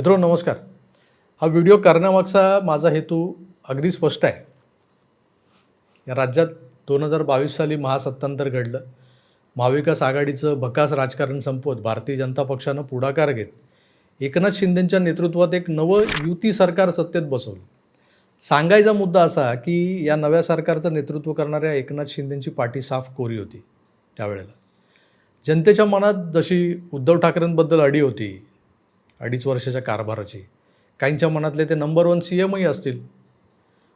मित्रो नमस्कार. हा व्हिडिओ करण्यामागचा माझा हेतू अगदी स्पष्ट आहे. या राज्यात दोन हजार बावीस साली महासत्तांतर घडलं. महाविकास आघाडीचं भकास राजकारण संपवत भारतीय जनता पक्षानं पुढाकार घेत एकनाथ शिंदेंच्या नेतृत्वात एक नवं युती सरकार सत्तेत बसवलं. सांगायचा मुद्दा असा की या नव्या सरकारचं नेतृत्व करणाऱ्या एकनाथ शिंदेंची पाठी साफ कोरी होती त्यावेळेला. जनतेच्या मनात जशी उद्धव ठाकरेंबद्दल अडी होती अडीच वर्षाच्या कारभाराची. काहींच्या मनातले ते नंबर वन सी एमही असतील.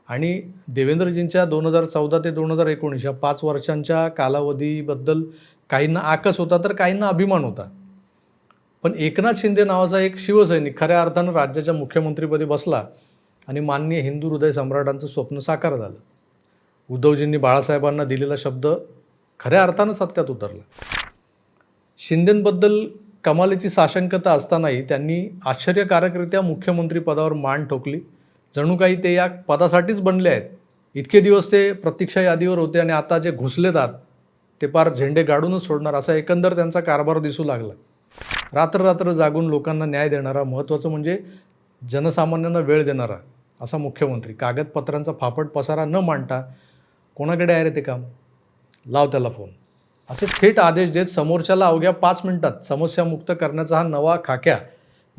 आणि देवेंद्रजींच्या दोन हजार चौदा ते दोन हजार एकोणीस या पाच वर्षांच्या कालावधीबद्दल काहींना आकस होता तर काहींना अभिमान होता. पण एकनाथ शिंदे नावाचा एक शिवसैनिक खऱ्या अर्थानं राज्याच्या मुख्यमंत्रीपदी बसला आणि माननीय हिंदू हृदय सम्राटांचं स्वप्न साकार झालं. उद्धवजींनी बाळासाहेबांना दिलेला शब्द खऱ्या अर्थानं सत्यात उतरला. शिंदेंबद्दल कमालीची साशंकता असतानाही त्यांनी आश्चर्यकारकरित्या मुख्यमंत्री पदावर मान ठोकली. जणू काही ते या पदासाठीच बनले आहेत. इतके दिवस ते प्रतीक्षा यादीवर होते आणि आता जे घुसलेत ते पार झेंडे गाडूनच सोडणार असा एकंदर त्यांचा कारभार दिसू लागला. रात्र रात्र जागून लोकांना न्याय देणारा महत्त्वाचं म्हणजे जनसामान्यांना वेळ देणारा असा मुख्यमंत्री. कागदपत्रांचा फापट पसारा न मांडता कोणाकडे आहे रे ते काम? लाव त्याला फोन. असे थेट आदेश देत समोरच्याला अवघ्या पाच मिनिटात समस्यामुक्त करण्याचा हा नवा खाक्या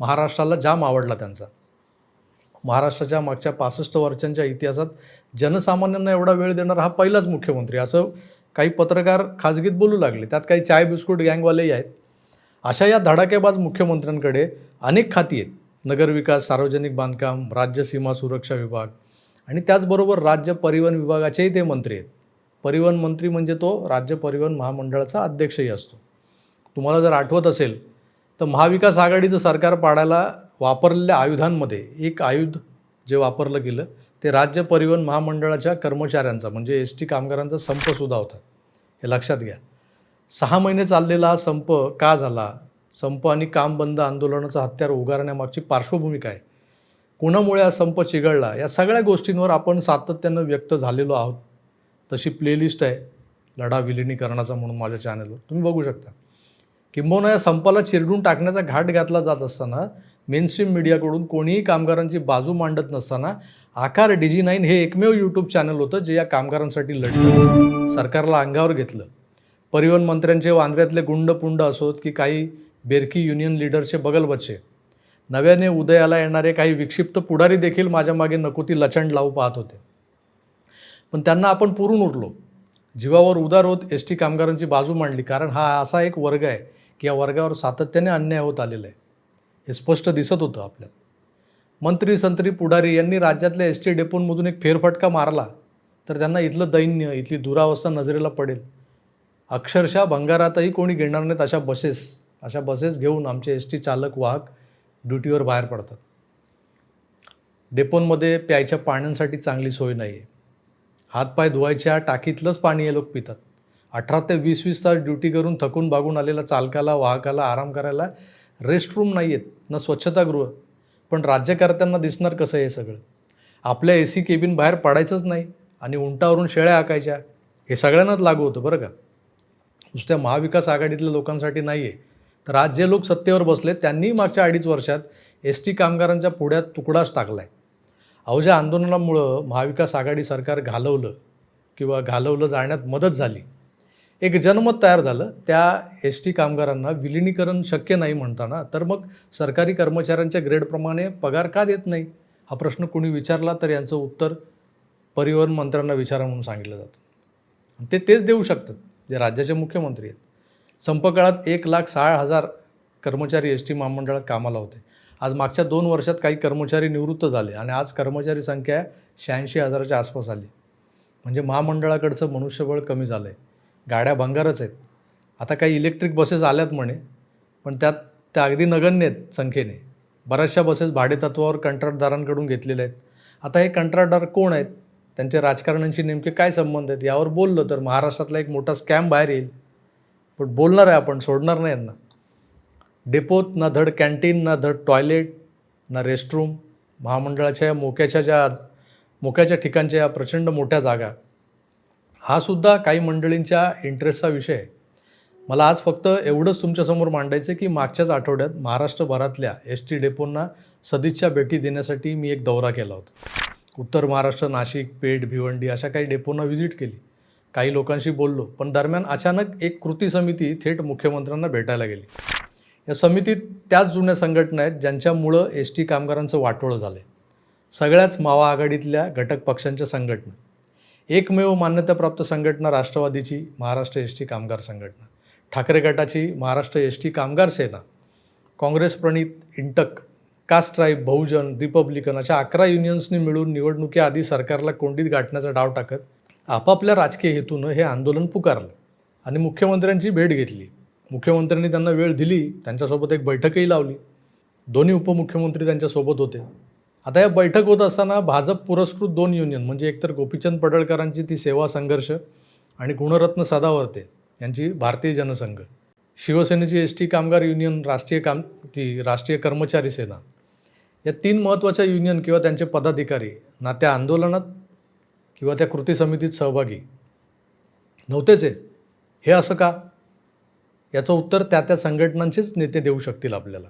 महाराष्ट्राला जाम आवडला त्यांचा. महाराष्ट्राच्या मागच्या पासष्ट वर्षांच्या इतिहासात जनसामान्यांना एवढा वेळ देणारा हा पहिलाच मुख्यमंत्री. असं काही पत्रकार खाजगीत बोलू लागले. त्यात काही चाय बिस्कुट गँगवालेही आहेत. अशा या धडाकेबाज मुख्यमंत्र्यांकडे अनेक खाती आहेत. नगरविकास सार्वजनिक बांधकाम राज्य सीमा सुरक्षा विभाग आणि त्याचबरोबर राज्य परिवहन विभागाचेही ते मंत्री आहेत. परिवहन मंत्री म्हणजे तो राज्य परिवहन महामंडळाचा अध्यक्षही असतो. तुम्हाला जर आठवत असेल तर महाविकास आघाडीचं सरकार पाडायला वापरलेल्या आयुधांमध्ये एक आयुध जे वापरलं गेलं ते राज्य परिवहन महामंडळाच्या कर्मचाऱ्यांचा म्हणजे एस टी कामगारांचा संपसुद्धा होता. हे लक्षात घ्या. सहा महिने चाललेला हा संप का झाला? संप आणि काम बंद आंदोलनाचं हत्यार उगारण्यामागची पार्श्वभूमी काय कुणामुळे हा संप चिघळला? या सगळ्या गोष्टींवर आपण सातत्यानं व्यक्त झालेलो आहोत. तशी प्लेलिस्ट आहे लढा विलिनीकरणाचा म्हणून माझ्या चॅनलवर तुम्ही बघू शकता. किंबहुना या संपाला चिरडून टाकण्याचा घाट घातला जात असताना मेनस्ट्रीम मीडियाकडून कोणीही कामगारांची बाजू मांडत नसताना आकार डीजी नाईन हे एकमेव यूट्यूब चॅनल होतं जे या कामगारांसाठी लढलं. सरकारला अंगावर घेतलं. परिवहन मंत्र्यांचे वांद्र्यातले गुंड पुंड असोत की काही बेरकी युनियन लिडरचे बगलबच्चे. नव्याने उदयाला येणारे काही विक्षिप्त पुढारी देखील माझ्या मागे नको ती लचंड लावू पाहत होते. पण त्यांना आपण पुरून उठलो जीवावर उदार होत एस टी कामगारांची बाजू मांडली. कारण हा असा एक वर्ग आहे की या वर्गावर सातत्याने अन्याय होत आलेला आहे. हे स्पष्ट दिसत होतं आपल्याला. मंत्री संत्री पुढारी यांनी राज्यातल्या एस टी डेपोंमधून एक फेरफटका मारला. तर त्यांना इथलं दैन्य इथली दुरावस्था नजरेला पडेल. अक्षरशः भंगारातही कोणी घेणार नाहीत अशा बसेस. अशा बसेस घेऊन आमचे एस टी चालक वाहक ड्युटीवर बाहेर पडतात. डेपोंमध्ये प्यायच्या पाण्यांसाठी चांगली सोय नाही आहे हातपाय धुवायच्या टाकीतलंच पाणी हे लोक पितात. अठरा ते वीस वीस तास ड्युटी करून थकून बागून आलेल्या चालकाला वाहकाला आराम करायला रेस्टरूम नाही आहेत ना स्वच्छतागृह. पण राज्यकर्त्यांना दिसणार कसं हे सगळं? आपल्या ए सी केबिन बाहेर पडायचंच नाही आणि उंटावरून शेळ्या हाकायच्या. हे सगळ्यांनाच लागू होतं बरं का? नुसत्या महाविकास आघाडीतल्या लोकांसाठी नाही आहे तर आज जे लोक सत्तेवर बसले त्यांनी मागच्या अडीच वर्षात एस टी कामगारांच्या पुढ्यात तुकडाच टाकला आहे अवजा आंदोलनामुळं महाविकास आघाडी सरकार घालवलं किंवा घालवलं जाण्यात मदत झाली. एक जनमत तयार झालं. त्या एस टी कामगारांना विलिनीकरण शक्य नाही म्हणताना तर मग सरकारी कर्मचाऱ्यांच्या ग्रेडप्रमाणे पगार का देत नाही? हा प्रश्न कोणी विचारला तर यांचं उत्तर परिवहन मंत्र्यांना विचारा म्हणून सांगितलं जातं. ते तेच देऊ शकतात जे राज्याचे मुख्यमंत्री आहेत. संपकाळात एक लाख सहा हजार कर्मचारी एस टी महामंडळात कामाला होते. आज मागच्या दोन वर्षात काही कर्मचारी निवृत्त झाले आणि आज कर्मचारी संख्या शहाऐंशी हजाराच्या आसपास आली. म्हणजे महामंडळाकडचं मनुष्यबळ कमी झालं आहे गाड्या भंगारच आहेत. आता काही इलेक्ट्रिक बसेस आल्यात म्हणे पण त्यात त्या अगदी नगण्य आहेत संख्येने. बऱ्याचशा बसेस भाडेतत्वावर कंत्राटदारांकडून घेतलेल्या आहेत. आता हे कंत्राटदार कोण आहेत? त्यांच्या राजकारण्यांशी नेमके काय संबंध आहेत? यावर बोललं तर महाराष्ट्रातला एक मोठा स्कॅम बाहेर येईल. पण बोलणार आहे आपण सोडणार नाही यांना. डेपोत ना धड कॅन्टीन ना धड टॉयलेट ना रेस्टरूम महामंडळाच्या या मोक्याच्या ज्या मोक्याच्या ठिकाणच्या या प्रचंड मोठ्या जागा हा सुद्धा काही मंडळींच्या इंटरेस्टचा विषय आहे. मला आज फक्त एवढंच तुमच्यासमोर मांडायचं आहे की मागच्याच आठवड्यात महाराष्ट्रभरातल्या एस टी डेपोंना सदिच्छा भेटी देण्यासाठी मी एक दौरा केला होता. उत्तर महाराष्ट्र नाशिक पेठ भिवंडी अशा काही डेपोंना व्हिजिट केली. काही लोकांशी बोललो पण दरम्यान अचानक एक कृती समिती थेट मुख्यमंत्र्यांना भेटायला गेली. या समितीत त्याच जुन्या संघटना आहेत ज्यांच्यामुळं एस टी कामगारांचं वाटोळं झालं आहे सगळ्याच मावा आघाडीतल्या घटक पक्षांच्या संघटना. एकमेव मान्यताप्राप्त संघटना राष्ट्रवादीची महाराष्ट्र एस टी कामगार संघटना. ठाकरे गटाची महाराष्ट्र एस टी कामगार सेना. काँग्रेस प्रणित INTUC caste tribe Bahujan republican अशा अकरा युनियन्सनी मिळून निवडणुकीआधी सरकारला कोंडीत गाठण्याचा डाव टाकत आपापल्या राजकीय हेतूनं हे आंदोलन पुकारलं आणि मुख्यमंत्र्यांची भेट घेतली. मुख्यमंत्र्यांनी त्यांना वेळ दिली त्यांच्यासोबत एक बैठकही लावली. दोन्ही उपमुख्यमंत्री त्यांच्यासोबत होते. आता या बैठक होत असताना भाजप पुरस्कृत दोन युनियन म्हणजे एकतर गोपीचंद पडळकरांची ती सेवा संघर्ष आणि गुणरत्न सदावर्ते यांची भारतीय जनसंघ. शिवसेनेची एस टी कामगार युनियन राष्ट्रीय काम ती राष्ट्रीय कर्मचारी सेना. या तीन महत्त्वाच्या युनियन किंवा त्यांचे पदाधिकारी ना त्या आंदोलनात किंवा त्या कृती समितीत सहभागी. नव्हतेच आहे हे असं का? याचं उत्तर त्या त्या संघटनांचेच नेते देऊ शकतील आपल्याला.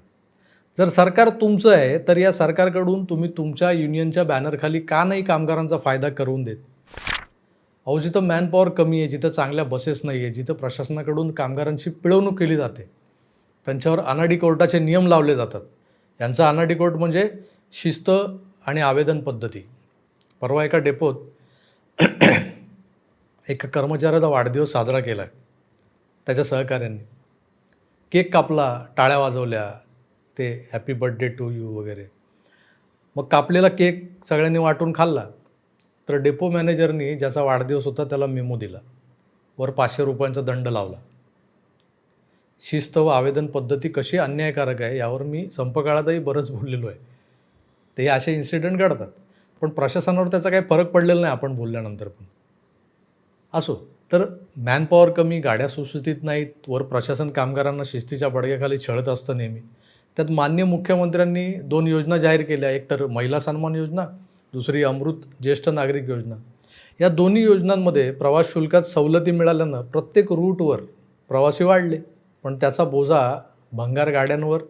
जर सरकार तुमचं आहे तर या सरकारकडून तुम्ही तुमच्या युनियनच्या बॅनरखाली का नाही कामगारांचा फायदा करून देत? अहो जिथं मॅनपॉवर कमी आहे जिथं चांगल्या बसेस नाही आहे जिथं प्रशासनाकडून कामगारांची पिळवणूक केली जाते त्यांच्यावर अनाडी कोर्टाचे नियम लावले जातात. यांचा अनाडी कोर्ट म्हणजे शिस्त आणि आवेदन पद्धती. परवा एका डेपोत एका कर्मचाऱ्याचा वाढदिवस साजरा केला आहे त्याच्या सहकाऱ्यांनी केक कापला टाळ्या वाजवल्या ते हॅपी बर्थडे टू यू वगैरे. मग कापलेला केक सगळ्यांनी वाटून खाल्ला. तर डेपो मॅनेजरनी ज्याचा वाढदिवस होता त्याला मेमो दिला. वर पाचशे रुपयांचा दंड लावला. शिस्त व आवेदन पद्धती कशी अन्यायकारक आहे यावर मी संपकाळातही बरंच बोललेलो आहे. ते असे इन्सिडेंट घडतात. पण प्रशासनावर त्याचा काही फरक पडलेला नाही आपण बोलल्यानंतर पण. असो. तर मॅनपॉवर कमी गाड्या सुस्थितीत नाहीत वर प्रशासन कामगारांना शिस्तीच्या बडग्याखाली छळत असतं नेहमी. त्यात मान्य मुख्यमंत्र्यांनी दोन योजना जाहीर केल्या. एक तर महिला सन्मान योजना दुसरी अमृत ज्येष्ठ नागरिक योजना. या दोन्ही योजनांमध्ये प्रवास शुल्कात सवलती मिळाल्यानं प्रत्येक रूटवर प्रवासी वाढले पण त्याचा बोजा भंगार गाड्यांवर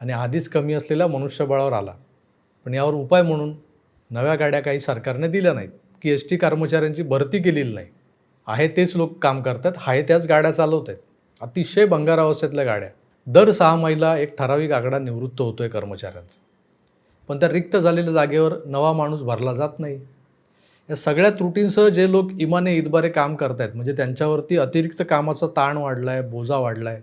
आणि आधीच कमी असलेल्या मनुष्यबळावर आला. पण यावर उपाय म्हणून नव्या गाड्या काही सरकारने दिल्या नाहीत की एस टी कर्मचाऱ्यांची भरती केलेली नाही. आहे तेच लोक काम करतात आहे त्याच गाड्या चालवत आहेत अतिशय भंगारावस्थेतल्या गाड्या. दर सहा महिला एक ठराविक आकडा निवृत्त होतो आहे कर्मचाऱ्यांचा. पण त्या रिक्त झालेल्या जागेवर नवा माणूस भरला जात नाही. या सगळ्या त्रुटींसह जे लोक इमाने इतबारे काम करत आहेत म्हणजे त्यांच्यावरती अतिरिक्त कामाचा ताण वाढला आहे बोजा वाढला आहे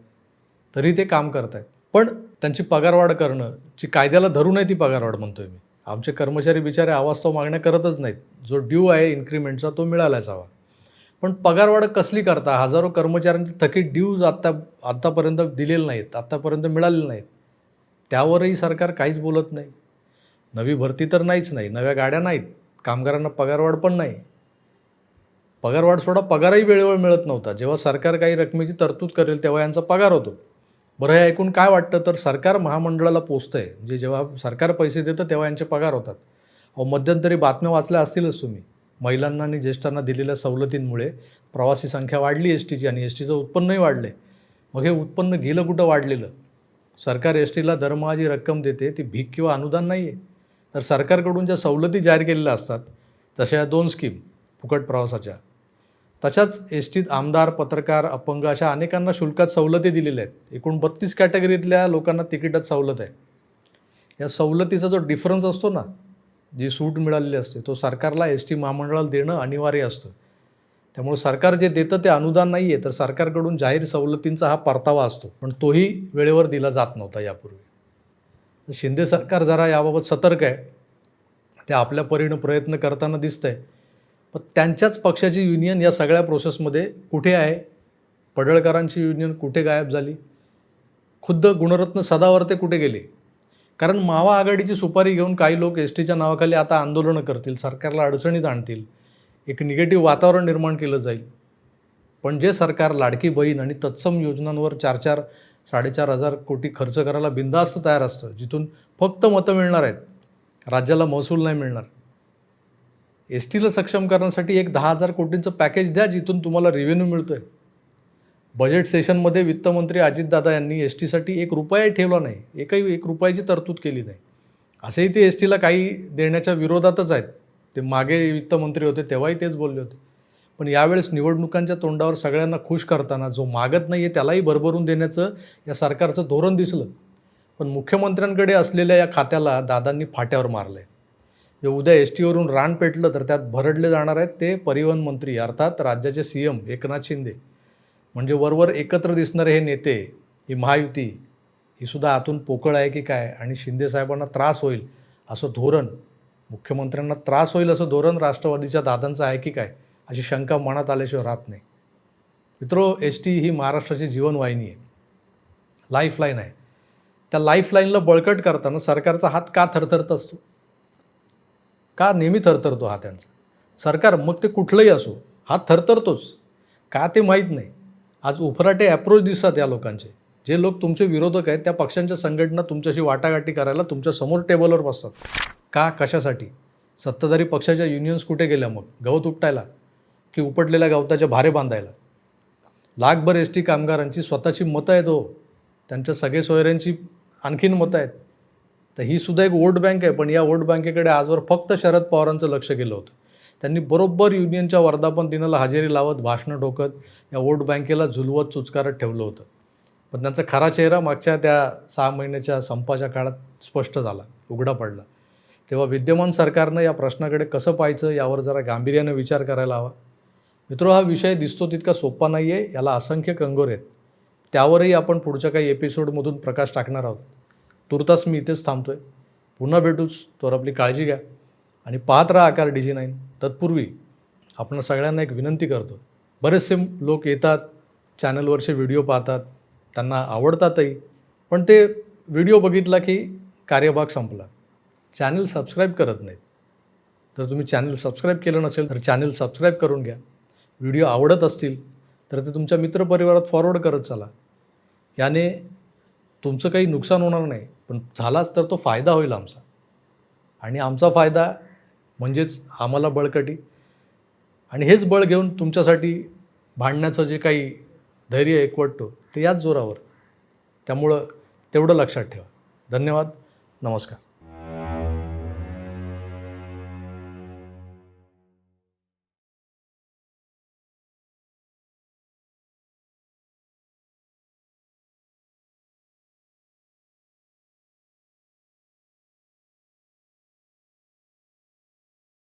तरी ते काम करत आहेत पण त्यांची पगारवाढ करणं जी कायद्याला धरू आहे ती पगारवाढ म्हणतोय मी. आमचे कर्मचारी बिचारे आवास्तव मागण्या करतच नाहीत. जो ड्यू आहे इन्क्रीमेंटचा तो मिळालाच हवा पण पगारवाढ कसली करता? हजारो कर्मचाऱ्यांची थकीत ड्यूज आत्ता आत्तापर्यंत दिलेले नाहीत आत्तापर्यंत मिळालेले नाहीत. त्यावरही सरकार काहीच बोलत नाही. नवी भरती तर नाहीच नाही नव्या गाड्या नाहीत कामगारांना पगारवाढ पण नाही. पगारवाढ सोडा पगारही वेळेवर मिळत नव्हता. जेव्हा सरकार काही रकमेची तरतूद करेल तेव्हा यांचा पगार होतो. बरं हे ऐकून काय वाटतं? तर सरकार महामंडळाला पोचतं आहे म्हणजे जेव्हा सरकार पैसे देतं तेव्हा यांचे पगार होतात. अहो मध्यंतरी बातम्या वाचल्या असतीलच तुम्ही. महिलांना आणि ज्येष्ठांना दिलेल्या सवलतींमुळे प्रवासी संख्या वाढली एस टीची आणि एस टीचं उत्पन्नही वाढले. मग हे उत्पन्न गेलं कुठं वाढलेलं? सरकार एस टीला दरमहा जी रक्कम देते ती भीक किंवा अनुदान नाही आहे तर सरकारकडून ज्या सवलती जाहीर केलेल्या असतात तशा या दोन स्कीम फुकट प्रवासाच्या. तशाच एस टीत आमदार पत्रकार अपंग अशा अनेकांना शुल्कात सवलती दिलेल्या आहेत. एकूण बत्तीस कॅटेगरीतल्या लोकांना तिकीटात सवलत आहे. या सवलतीचा जो डिफरन्स असतो ना जी सूट मिळालेली असते तो सरकारला एस टी महामंडळाला देणं अनिवार्य असतं. त्यामुळे सरकार जे देतं ते अनुदान नाही आहे तर सरकारकडून जाहीर सवलतींचा हा परतावा असतो. पण तोही वेळेवर दिला जात नव्हता यापूर्वी. शिंदे सरकार जरा याबाबत सतर्क आहे. ते आपल्या परीनं प्रयत्न करताना दिसतंय. पण त्यांच्याच पक्षाची युनियन या सगळ्या प्रोसेसमध्ये कुठे आहे? पडळकरांची युनियन कुठे गायब झाली? खुद्द गुणरत्न सदावर्ते कुठे गेले? कारण मावा आघाडीची सुपारी घेऊन काही लोक एस टीच्या नावाखाली आता आंदोलनं करतील सरकारला अडचणीत आणतील. एक निगेटिव्ह वातावरण निर्माण केलं जाईल. पण जे सरकार लाडकी बहीण आणि तत्सम योजनांवर चार चार साडेचार हजार कोटी खर्च करायला बिंदास्त तयार असतं जिथून फक्त मतं मिळणार आहेत. राज्याला महसूल नाही मिळणार. एस टीला सक्षम करण्यासाठी एक दहा हजार कोटींचं पॅकेज द्या जिथून तुम्हाला रेव्हेन्यू मिळतो आहे बजेट सेशनमध्ये वित्तमंत्री अजितदादा यांनी एस टीसाठी एक रुपयाही ठेवला नाही. एकही एक रुपयाची तरतूद केली नाही. असेही ते एस टीला काही देण्याच्या विरोधातच आहेत. ते मागे वित्तमंत्री होते तेव्हाही तेच बोलले होते. पण यावेळेस निवडणुकांच्या तोंडावर सगळ्यांना खुश करताना जो मागत नाही आहे त्यालाही भरभरून देण्याचं या सरकारचं धोरण दिसलं. पण मुख्यमंत्र्यांकडे असलेल्या या खात्याला दादांनी फाट्यावर मारलं आहे जे उद्या एस टीवरून रान पेटलं तर त्यात भरडले जाणार आहेत ते परिवहन मंत्री अर्थात राज्याचे सी एम एकनाथ शिंदे. म्हणजे वरवर एकत्र दिसणारे हे नेते ही महायुती ही सुद्धा आतून पोकळ आहे की काय? आणि शिंदेसाहेबांना त्रास होईल असं धोरण मुख्यमंत्र्यांना त्रास होईल असं धोरण राष्ट्रवादीच्या दादांचं आहे की काय? अशी शंका मनात आल्याशिवाय राहत नाही. मित्रो एस टी ही महाराष्ट्राची जीवनवाहिनी आहे. लाईफलाईन आहे. त्या लाईफलाईनला बळकट करताना सरकारचा हात का थरथरत असतो? का नेहमी थरथरतो हा त्यांचा? सरकार मग ते कुठलंही असो हात थरथरतोच. का ते माहीत नाही. आज उफराटे ॲप्रोच दिसतात या लोकांचे. जे लोक तुमचे विरोधक आहेत त्या पक्षांच्या संघटना तुमच्याशी वाटाघाटी करायला तुमच्यासमोर टेबलवर बसतात. का? कशासाठी? सत्ताधारी पक्षाच्या युनियन्स कुठे गेल्या मग गवत उपटायला? की उपटलेल्या गवताच्या भारे बांधायला? लाखभर एस टी कामगारांची स्वतःची मतं आहेत हो. त्यांच्या सगळे सोयऱ्यांची आणखीन मतं आहेत. तर ही सुद्धा एक वोट बँक आहे पण या वोट बँकेकडे आजवर फक्त शरद पवारांचं लक्ष गेलं होतं. त्यांनी बरोबर युनियनच्या वर्धापन दिनाला हजेरी लावत भाषणं ठोकत या वोट बँकेला झुलवत चुचकारत ठेवलं होतं. पण त्यांचा खरा चेहरा मागच्या त्या सहा महिन्याच्या संपाच्या काळात स्पष्ट झाला उघडा पडला. तेव्हा विद्यमान सरकारनं या प्रश्नाकडे कसं पाहायचं यावर जरा गांभीर्यानं विचार करायला हवा. मित्रो हा विषय दिसतो तितका सोपा नाही आहे याला असंख्य कंगोर आहेत. त्यावरही आपण पुढच्या काही एपिसोडमधून प्रकाश टाकणार आहोत. तुर्तास मी इथेच थांबतो आहे पुन्हा भेटूच तर आपली काळजी घ्या. आणि पाहत राहा आकार डिजी नाईन तत्पूर्वी आपण सगळ्यांना एक विनंती करतो. बरेचसे लोक येतात चॅनलवरचे व्हिडिओ पाहतात त्यांना आवडतातही. पण ते व्हिडिओ बघितला की कार्यभाग संपला. चॅनल सबस्क्राईब करत नाहीत. जर तुम्ही चॅनल सबस्क्राईब केलं नसेल तर चॅनल सबस्क्राईब करून घ्या. व्हिडिओ आवडत असतील तर ते तुमच्या मित्रपरिवारात फॉरवर्ड करत चला. याने तुमचं काही नुकसान होणार नाही पण झालाच तर तो फायदा होईल आमचा. आणि आमचा फायदा म्हणजेच आम्हाला बळकटी. आणि हेच बळ घेऊन तुमच्यासाठी भांडण्याचं जे काही धैर्य एकवटतो ते याच जोरावर. त्यामुळं तेवढं लक्षात ठेवा. धन्यवाद. नमस्कार.